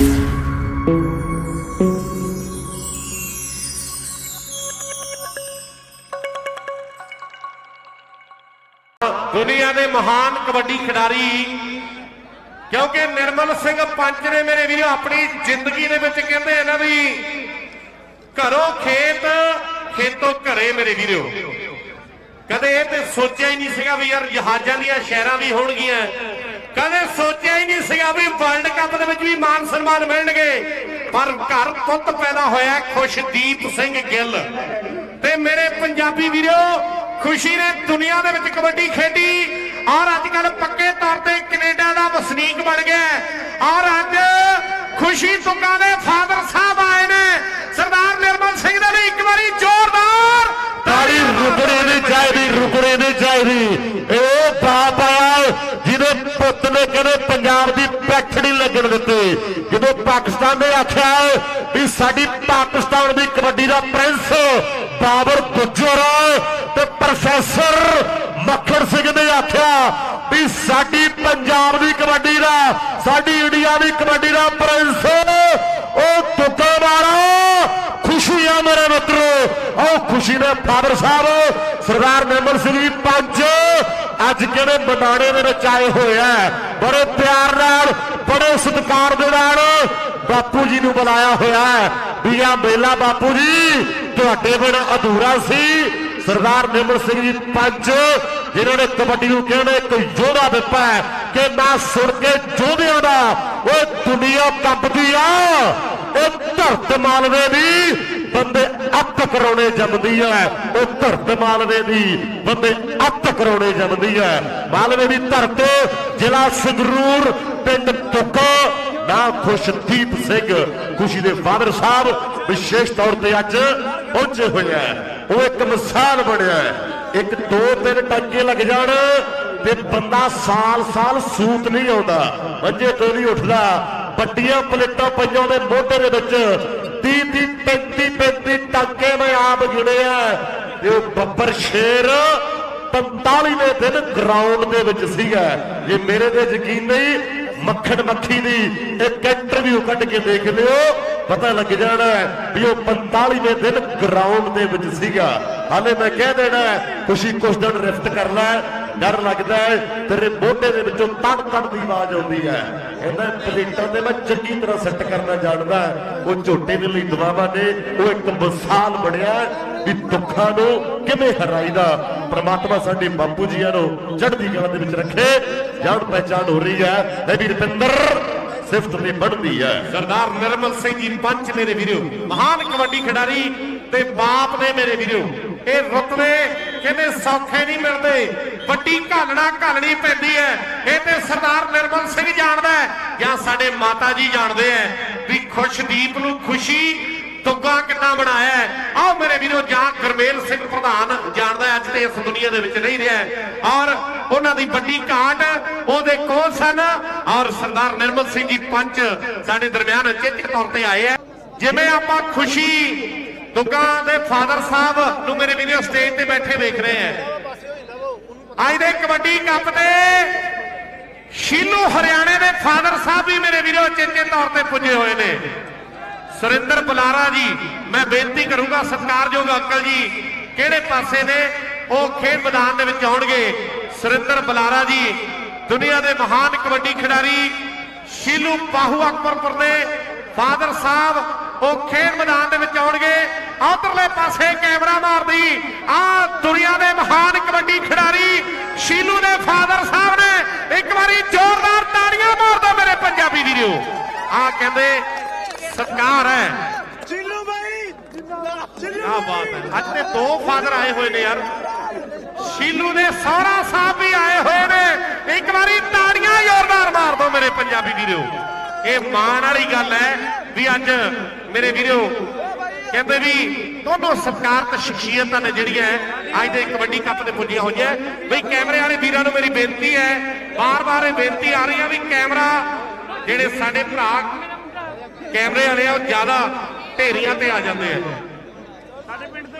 ਦੁਨੀਆ ਦੇ ਮਹਾਨ ਕਬੱਡੀ ਖਿਡਾਰੀ। ਕਿਉਂਕਿ ਨਿਰਮਲ ਸਿੰਘ ਪੰਚ ਨੇ ਮੇਰੇ ਵੀਰੋ ਆਪਣੀ ਜ਼ਿੰਦਗੀ ਦੇ ਵਿੱਚ ਕਹਿੰਦੇ ਇਹਨਾਂ ਨਾ ਵੀ ਘਰੋਂ ਖੇਤ, ਖੇਤੋਂ ਘਰੇ ਮੇਰੇ ਵੀਰੋ। ਕਦੇ ਇਹ ਤੇ ਸੋਚਿਆ ਹੀ ਨਹੀਂ ਸੀਗਾ ਵੀ ਯਾਰ ਜਹਾਜ਼ਾਂ ਦੀਆਂ ਸ਼ਹਿਰਾਂ ਵੀ ਹੋਣਗੀਆਂ। ਕਦੇ ਸੋਚ ਸੀਗਾ ਵੀ ਵਰਲਡ ਕੱਪ ਦੇ ਵਿੱਚ ਵੀ ਮਾਨ ਸਨਮਾਨ ਮਿਲਣਗੇ। ਪਰ ਘਰ ਪੁੱਤ ਪੈਦਾ ਹੋਇਆ ਖੁਸ਼ਦੀਪ ਸਿੰਘ ਗਿੱਲ। ਤੇ ਮੇਰੇ ਪੰਜਾਬੀ ਵੀਰੋ, ਖੁਸ਼ੀ ਨੇ ਦੁਨੀਆ ਦੇ ਵਿੱਚ ਕਬੱਡੀ ਖੇਡੀ। ਔਰ ਅੱਜ ਕੱਲ ਪੱਕੇ ਤੌਰ ਤੇ ਕੈਨੇਡਾ ਦਾ ਵਸਨੀਕ ਬਣ ਗਿਆ ਔਰ ਅੱਜ ਖੁਸ਼ੀ ਤੁੰਗਾ ਦੇ ਫਾਦਰ ਸਾਹਿਬ ਆਏ ਨੇ। ਸਰਦਾਰ ਨਿਰਮਲ ਸਿੰਘ ਦੇ ਲਈ ਇੱਕ ਵਾਰੀ ਜ਼ੋਰਦਾਰ। ਤਾੜੀ ਰੁਕਣੀ ਨਹੀਂ ਚਾਹੀਦੀ, ਰੁਕਣੀ ਨਹੀਂ ਚਾਹੀਦੀ ਇਹ ਬਾਪ ਆਇਆ ਜਿਹਦੇ ਪੁੱਤ ਨੇ ਕਹਿੰਦੇ ਪੰਜਾਬ ਦੀ ਪੈਠ ਨਹੀਂ ਲੱਗਣ ਦਿੱਤੀ ਜਦੋਂ ਪਾਕਿਸਤਾਨ ਨੇ ਵੀ ਸਾਡੀ ਪਾਕਿਸਤਾਨ ਦੀ ਕਬੱਡੀ ਦਾ ਪ੍ਰਿੰਸ ਬਾਬਰ ਗੁੱਜਰ ਤੇ ਪ੍ਰੋਫੈਸਰ ਮੱਖਣ ਸਿੰਘ ਨੇ ਆਖਿਆ ਵੀ ਸਾਡੀ ਪੰਜਾਬ ਦੀ ਕਬੱਡੀ ਦਾ, ਸਾਡੀ ਇੰਡੀਆ ਦੀ ਕਬੱਡੀ ਦਾ ਪ੍ਰਿੰਸ, ਉਹ ਤੁੱਕਾ ਮਾਰੋ, ਖੁਸ਼ੀ ਆ ਮੇਰੇ ਮਿੱਤਰੋ। ਆਹ ਖੁਸ਼ੀ ਦੇ ਫਾਦਰ ਸਾਹਿਬ, ਸਰਦਾਰ ਨਿਰਮਲ ਸਿੰਘ ਜੀ ਪੰਜ, ਅੱਜ ਕਿਹੜੇ ਬਟਾੜੇ ਦੇ ਵਿੱਚ ਆਏ ਹੋਏ ਆ? ਬੜੇ ਪਿਆਰ ਨਾਲ, ਬੜੇ ਸਤਿਕਾਰ ਦੇ ਨਾਲ ਬਾਪੂ ਜੀ ਨੂੰ ਬੁਲਾਇਆ ਹੋਇਆ ਵੀ ਆ ਮੇਲਾ ਬਾਪੂ ਜੀ, ਤੁਹਾਡੇ ਬਿਨ ਅਧੂਰਾ ਸੀ। ਸਰਦਾਰ ਨਿਰਮਲ ਸਿੰਘ ਜੀ ਪੰਜ, ਜਿਨ੍ਹਾਂ ਨੇ ਕਬੱਡੀ ਨੂੰ ਕਹਿੰਦੇ ਇੱਕ ਯੋਧਾ ਦਿੱਤਾ ਕਿ ਮੈਂ ਸੁਣ ਕੇ ਯੋਧਿਆਂ ਦਾ ਉਹ ਦੁਨੀਆ ਕੰਬਦੀ ਆ। ਉਹ ਧਰਤ ਮਾਲਵੇ ਦੀ, ਬੰਦੇ ਅੱਤ ਕਰਾਉਣੇ ਜੰਮਦੀ ਹੈ ਉਹ ਧਰਤ ਮਾਲਵੇ ਦੀ, ਬੰਦੇ ਅੱਤ ਕਰਾਉਣੇ ਜੰਮਦੀ ਹੈ ਮਾਲਵੇ ਦੀ ਧਰਤ ਜ਼ਿਲ੍ਹਾ ਸੰਗਰੂਰ, ਪਿੰਡ ਤੁੱਕੋ। ਨਾ ਖੁਸ਼ਦੀਪ ਸਿੰਘ, ਖੁਸ਼ੀ ਦੇ ਫਾਦਰ ਸਾਹਿਬ ਵਿਸ਼ੇਸ਼ ਤੌਰ ਤੇ ਅੱਜ ਪਹੁੰਚੇ ਹੋਏ ਆ। ਉਹ ਇੱਕ ਮਿਸਾਲ ਬਣਿਆ ਇੱਕ ਦੋ ਤਿੰਨ ਟੰਗੇ ਲੱਗ ਜਾਣ ਤੇ ਬੰਦਾ ਸਾਲ ਸਾਲ ਸੂਤ ਨਹੀਂ ਆਉਂਦਾ। ਮੰਜੇ ਤੋਂ ਨਹੀਂ ਉੱਠਦਾ। ਵੱਡੀਆਂ ਪਲੇਟਾਂ ਪਈਆਂ ਉਹਦੇ ਮੋਢੇ ਦੇ ਵਿੱਚ। 30 30 35 35 ਟੰਗੇ ਮੈਂ ਆਪ ਗਿਣੇ ਆ। ਤੇ ਉਹ ਬੱਬਰ ਸ਼ੇਰ 45ਵੇਂ ਦਿਨ ਗਰਾਊਂਡ ਦੇ ਵਿੱਚ ਸੀਗਾ। ਜੇ ਮੇਰੇ ਤੇ ਯਕੀਨ ਨਹੀਂ ਮੱਖਣ ਮੱਖੀ ਦੀ ਇੱਕ ਇੰਟਰਵਿਊ ਕੱਢ ਕੇ ਦੇਖ ਲਿਓ। ਪਤਾ ਲੱਗ ਜਾਣਾ ਵੀ ਉਹ 45ਵੇਂ ਦਿਨ ਗਰਾਊਂਡ ਦੇ ਵਿੱਚ ਸੀਗਾ। ਹਾਲੇ ਮੈਂ ਕਹਿ ਦੇਣਾ ਖੁਸ਼ੀ ਕੁਛ ਦਿਨ ਰਿਫਟ ਕਰ ਲੈ ਡਰ ਲੱਗਦਾ ਹੈ, ਤੇਰੇ ਮੋਢੇ ਦੇ ਵਿੱਚੋਂ ਤੜ ਤੜ ਦੀ ਆਵਾਜ਼ ਆਉਂਦੀ ਹੈ। ਕਹਿੰਦਾ ਪਲੇਟਾਂ ਤੇ ਮੈਂ ਚੰਗੀ ਤਰ੍ਹਾਂ ਸੈੱਟ ਕਰਨਾ ਜਾਣਦਾ ਉਹ ਝੋਟੇ ਦੇ ਲਈ ਦੁਆਵਾਂ ਨੇ, ਉਹ ਇੱਕ ਮਿਸਾਲ ਬਣਿਆ ਵੀ ਦੁੱਖਾਂ ਨੂੰ ਕਿਵੇਂ ਹਰਾਈਦਾ? ਪ੍ਰਮਾਤਮਾ ਸਾਡੇ ਬਾਪੂ ਜੀਆਂ ਨੂੰ ਚੜ੍ਹਦੀ ਕਲਾ ਦੇ ਵਿੱਚ ਰੱਖੇ। ਜਾਣ ਪਹਿਚਾਣ ਹੋ ਰਹੀ ਹੈ। ਇਹ ਵੀ ਰਪਿੰਦਰ ਸਿਫਤ ਤੇ ਵੱਧਦੀ ਹੈ। ਸਰਦਾਰ ਨਿਰਮਲ ਸਿੰਘ ਜੀ ਪੰਚ ਮੇਰੇ ਵੀਰੋ। ਮਹਾਨ ਕਬੱਡੀ ਖਿਡਾਰੀ ਤੇ ਬਾਪ ਨੇ ਮੇਰੇ ਵੀਰੋ। ਇਹ ਰੁਤਬੇ ਕਹਿੰਦੇ ਸੌਖੇ ਨਹੀਂ ਮਿਲਦੇ। ਵੱਡੀ ਘਾਲਣਾ ਘਾਲਣੀ ਪੈਂਦੀ ਹੈ। ਇਹ ਤੇ ਸਰਦਾਰ ਨਿਰਮਲ ਸਿੰਘ ਜਾਣਦਾ ਹੈ। ਜਾਂ ਸਾਡੇ ਮਾਤਾ ਜੀ ਜਾਣਦੇ ਐ ਵੀ ਖੁਸ਼ਦੀਪ ਨੂੰ ਖੁਸ਼ੀ ਤੁੱਗਾ ਕਿੰਨਾ ਬਣਾਇਆ ਹੈ। ਆਓ ਮੇਰੇ ਵੀਰੋ, ਜਾਂ ਗੁਰਮੇਲ ਸਿੰਘ ਪ੍ਰਧਾਨ ਜਾਣਦਾ ਅੱਜ ਤੇ ਇਸ ਦੁਨੀਆ ਦੇ ਵਿੱਚ ਨਹੀਂ ਰਿਹਾ ਔਰ ਉਹਨਾਂ ਦੀ ਵੱਡੀ ਘਾਟ ਉਹਦੇ ਕੋਲ ਸਨ। ਔਰ ਸਰਦਾਰ ਨਿਰਮਲ ਸਿੰਘ ਜੀ ਪੰਚ ਸਾਡੇ ਦਰਮਿਆਨ ਚੇਤੇ ਤੌਰ ਤੇ ਆਏ ਆ ਜਿਵੇਂ ਆਪਾਂ ਖੁਸ਼ੀ ਦੁੱਗਾ ਦੇ ਫਾਦਰ ਸਾਹਿਬ ਨੂੰ ਮੇਰੇ ਵੀਰੋ ਸਟੇਜ ਤੇ ਬੈਠੇ ਦੇਖ ਰਹੇ ਆ ਅੱਜ ਦੇ ਕਬੱਡੀ ਕੱਪ ਤੇ ਸ਼ੀਲੂ ਹਰਿਆਣੇ ਦੇ ਫਾਦਰ ਸਾਹਿਬ ਵੀ ਮੇਰੇ ਵੀਰੋ ਚੇਤੇ ਤੌਰ ਤੇ ਪੁੱਜੇ ਹੋਏ ਨੇ। ਸੁਰਿੰਦਰ ਬੁਲਾਰਾ ਜੀ, ਮੈਂ ਬੇਨਤੀ ਕਰੂੰਗਾ ਸਤਿਕਾਰਯੋਗ ਅੰਕਲ ਜੀ, ਕਿਹੜੇ ਪਾਸੇ ਨੇ? ਉਹ ਖੇਡ ਮੈਦਾਨ ਦੇ ਵਿੱਚ ਆਉਣਗੇ। ਸੁਰਿੰਦਰ ਬੁਲਾਰਾ ਜੀ, ਦੁਨੀਆ ਦੇ ਮਹਾਨ ਕਬੱਡੀ ਖਿਡਾਰੀ ਸ਼ੀਲੂ ਪਾਹੂ ਅਕਬਰਪੁਰ ਦੇ ਫਾਦਰ ਸਾਹਿਬ, ਉਹ ਖੇਡ ਮੈਦਾਨ ਦੇ ਵਿੱਚ ਆਉਣਗੇ। ਉਧਰਲੇ ਪਾਸੇ ਕੈਮਰਾ ਮਾਰਦੀ ਆ ਦੁਨੀਆ ਦੇ ਮਹਾਨ ਕਬੱਡੀ ਖਿਡਾਰੀ ਸ਼ੀਲੂ ਦੇ ਫਾਦਰ ਸਾਹਿਬ ਨੇ ਇੱਕ ਵਾਰੀ ਜ਼ੋਰਦਾਰ ਤਾੜੀਆਂ ਮਾਰ ਮੇਰੇ ਪੰਜਾਬੀ ਵੀਰੋ। ਆ ਕਹਿੰਦੇ ਸਤਕਾਰ ਹੈ। ਚਿੱਲੂ ਭਾਈ ਚਿੱਲੂ ਕੀ ਬਾਤ ਹੈ। ਅੱਜ ਤੇ ਦੋ ਫਾਦਰ ਆਏ ਹੋਏ ਨੇ ਯਾਰ। ਸ਼ੀਲੂ ਦੇ ਸਹੁਰਾ ਸਾਹਿਬ ਵੀ ਆਏ ਹੋਏ ਨੇ। ਇੱਕ ਵਾਰੀ ਤਾੜੀਆਂ ਜ਼ੋਰਦਾਰ ਮਾਰ ਦਿਓ ਮੇਰੇ ਪੰਜਾਬੀ ਵੀਰੋ। ਇਹ ਮਾਣ ਵਾਲੀ ਗੱਲ ਹੈ ਵੀ ਅੱਜ ਮੇਰੇ ਵੀਰੋ ਕਹਿੰਦੇ ਵੀ ਦੋਨੋਂ ਸਤਿਕਾਰਤ ਸ਼ਖਸੀਅਤਾਂ ਨੇ ਜਿਹੜੀਆਂ ਅੱਜ ਦੇ ਕਬੱਡੀ ਕੱਪ ਤੇ ਪੁੱਜੀਆਂ ਹੋਈਆਂ। ਬਈ ਕੈਮਰੇ ਵਾਲੇ ਵੀਰਾਂ ਨੂੰ ਮੇਰੀ ਬੇਨਤੀ ਹੈ ਬਾਰ-ਬਾਰ ਇਹ ਬੇਨਤੀ ਆ ਰਹੀ ਹੈ ਵੀ ਕੈਮਰਾ ਜਿਹੜੇ ਸਾਡੇ ਭਰਾ ਕੈਮਰੇ ਵਾਲੇ ਆ ਉਹ ਜ਼ਿਆਦਾ ਢੇਰੀਆਂ ਤੇ ਆ ਜਾਂਦੇ ਆ।